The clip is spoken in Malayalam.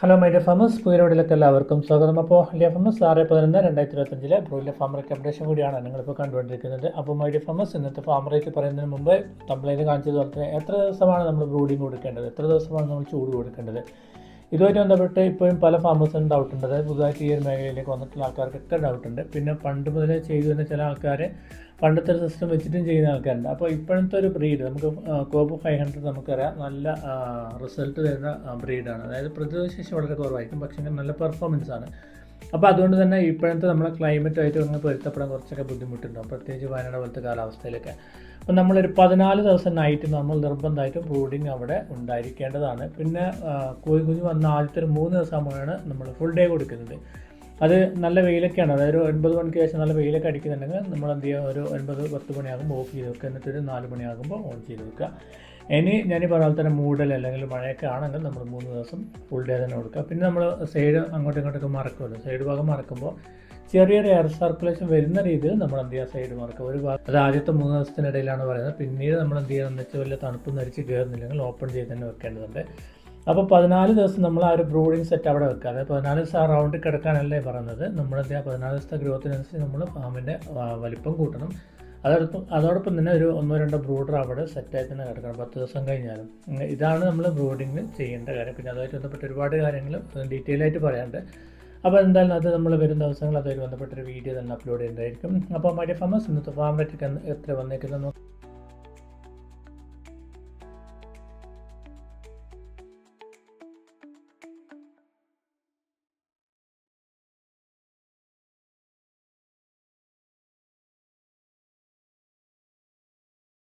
Hello my dear famous farmers പുതിയരോടിലേക്ക് എല്ലാവർക്കും സ്വാഗതം. അപ്പോൾ ലിയ ഫാമേഴ്സ് ആറ് പതിനൊന്ന് രണ്ടായിരത്തി ഇരുപത്തഞ്ചിലെ ബ്രോയിലെ ഫാമറേക്ക് അപ്ഡേഷൻ കൂടിയാണ് നിങ്ങളിപ്പോൾ കണ്ടുകൊണ്ടിരിക്കുന്നത്. അപ്പോൾ മൈഡിയ ഫാമസ് ഇന്നത്തെ ഫാമറേക്ക് പറയുന്നതിന് മുമ്പ് നമ്മളതിന് കാണിച്ചത് പോലെ എത്ര ദിവസമാണ് നമ്മൾ ബ്രൂഡിങ് കൊടുക്കേണ്ടത്? എത്ര ദിവസമാണ് നമ്മൾ ചൂട് കൊടുക്കേണ്ടത്? ഇതുമായിട്ട് ബന്ധപ്പെട്ട് ഇപ്പോഴും പല ഫാമേഴ്സിനും ഡൗട്ട് ഉണ്ട്. അതായത് പുതുതായിട്ട് ഈ ഒരു മേഖലയിലേക്ക് വന്നിട്ടുള്ള ആൾക്കാർക്കൊക്കെ ഡൗട്ട് ഉണ്ട്. പിന്നെ പണ്ട് മുതലേ ചെയ്തു വരുന്ന ചില ആൾക്കാർ പണ്ടത്തെ സിസ്റ്റം വെച്ചിട്ടും ചെയ്യുന്ന ആൾക്കാരുണ്ട്. അപ്പോൾ ഇപ്പോഴത്തെ ഒരു ബ്രീഡ് നമുക്ക് കോബ് ഫൈവ് ഹൺഡ്രഡ് നമുക്കറിയാം. നല്ല റിസൾട്ട് തരുന്ന ബ്രീഡാണ് അതായത് പ്രതിരോധശേഷി വളരെ കുറവായിരിക്കും. പക്ഷേ നല്ല പെർഫോമൻസ് ആണ്. അപ്പോൾ അതുകൊണ്ട് തന്നെ ഇപ്പോഴത്തെ നമ്മളെ ക്ലൈമറ്റുമായിട്ട് ഒന്ന് പൊരുത്തപ്പെടാൻ കുറച്ചൊക്കെ ബുദ്ധിമുട്ടുണ്ടാവും പ്രത്യേകിച്ച് വയനാട് പോലത്തെ കാലാവസ്ഥയിലൊക്കെ. അപ്പോൾ നമ്മളൊരു പതിനാല് ദിവസം നൈറ്റ് നമ്മൾ നിർബന്ധമായിട്ടും ബ്രൂഡിങ് അവിടെ ഉണ്ടായിരിക്കേണ്ടതാണ്. പിന്നെ കോഴിക്കുഞ്ഞ് കോഴി കുഞ്ഞ് വന്ന ആദ്യത്തെ ഒരു മൂന്ന് ദിവസമാണ് നമ്മൾ ഫുൾ ഡേ കൊടുക്കുന്നത്. അത് നല്ല വെയിലൊക്കെയാണ്. അതായത് ഒരു ഒൻപത് മണിക്ക് ശേഷം നല്ല വെയിലൊക്കെ അടിക്കുന്നുണ്ടെങ്കിൽ നമ്മൾ എന്ത് ചെയ്യുക? ഒരു ഒൻപത് പത്ത് മണിയാകുമ്പോൾ ഓഫ് ചെയ്ത് വെക്കുക. എന്നിട്ട് ഒരു നാല് മണിയാകുമ്പോൾ ഓൺ ചെയ്ത് വെക്കുക. ഇനി ഞാൻ ഈ പറഞ്ഞ തന്നെ മൂടൽ അല്ലെങ്കിൽ മഴയൊക്കെ ആണെങ്കിൽ നമ്മൾ മൂന്ന് ദിവസം ഫുൾ ഡേ തന്നെ കൊടുക്കുക. പിന്നെ നമ്മൾ സൈഡ് അങ്ങോട്ടും ഇങ്ങോട്ടൊക്കെ മറക്കുമല്ലോ. സൈഡ് ഭാഗം മറക്കുമ്പോൾ ചെറിയൊരു എയർ സർക്കുലേഷൻ വരുന്ന രീതിയിൽ നമ്മൾ എന്ത് ചെയ്യുക? സൈഡ് മറക്കുക. ഒരു ഭാഗം അത് ആദ്യത്തെ മൂന്ന് ദിവസത്തിനിടയിലാണ് പറയുന്നത്. പിന്നീട് നമ്മൾ എന്ത് ചെയ്യുക? എന്ന് വെച്ചാൽ വലിയ തണുപ്പ് നരിച്ച് കയറുന്നില്ലെങ്കിൽ ഓപ്പൺ ചെയ്ത് തന്നെ വെക്കേണ്ടതുണ്ട്. അപ്പോൾ പതിനാല് ദിവസം നമ്മൾ ആ ഒരു ബ്രൂഡിങ് സെറ്റ് അവിടെ വെക്കുക. അതായത് പതിനാല് ദിവസം ആ റൗണ്ടിൽ കിടക്കാനല്ലേ പറയുന്നത് എന്ത് ചെയ്യുക? പതിനാല് ദിവസത്തെ ഗ്രോത്തിനനുസരിച്ച് നമ്മൾ ഫാമിന്റെ വലിപ്പം കൂട്ടണം. അതോടൊപ്പം അതോടൊപ്പം തന്നെ ഒരു ഒന്നോ രണ്ടോ ബ്രൂഡർ അവിടെ സെറ്റായി തന്നെ കിടക്കണം. പത്ത് ദിവസം കഴിഞ്ഞാലും. ഇതാണ് നമ്മൾ ബ്രൂഡിങ് ചെയ്യേണ്ട കാര്യം. പിന്നെ അതുമായിട്ട് ബന്ധപ്പെട്ട് ഒരുപാട് കാര്യങ്ങൾ ഡീറ്റെയിൽ ആയിട്ട് പറയാണ്ട് അപ്പോൾ എന്തായാലും അത് നമ്മൾ വരുന്ന ദിവസങ്ങൾ അതുമായിട്ട് ബന്ധപ്പെട്ടൊരു വീഡിയോ തന്നെ അപ്ലോഡ് ചെയ്യേണ്ടതായിരിക്കും. അപ്പോൾ മൈഡിയ ഫാമസ് ഇന്നത്തെ ഫാം റേറ്റ് എത്ര വന്നേക്കുന്നത്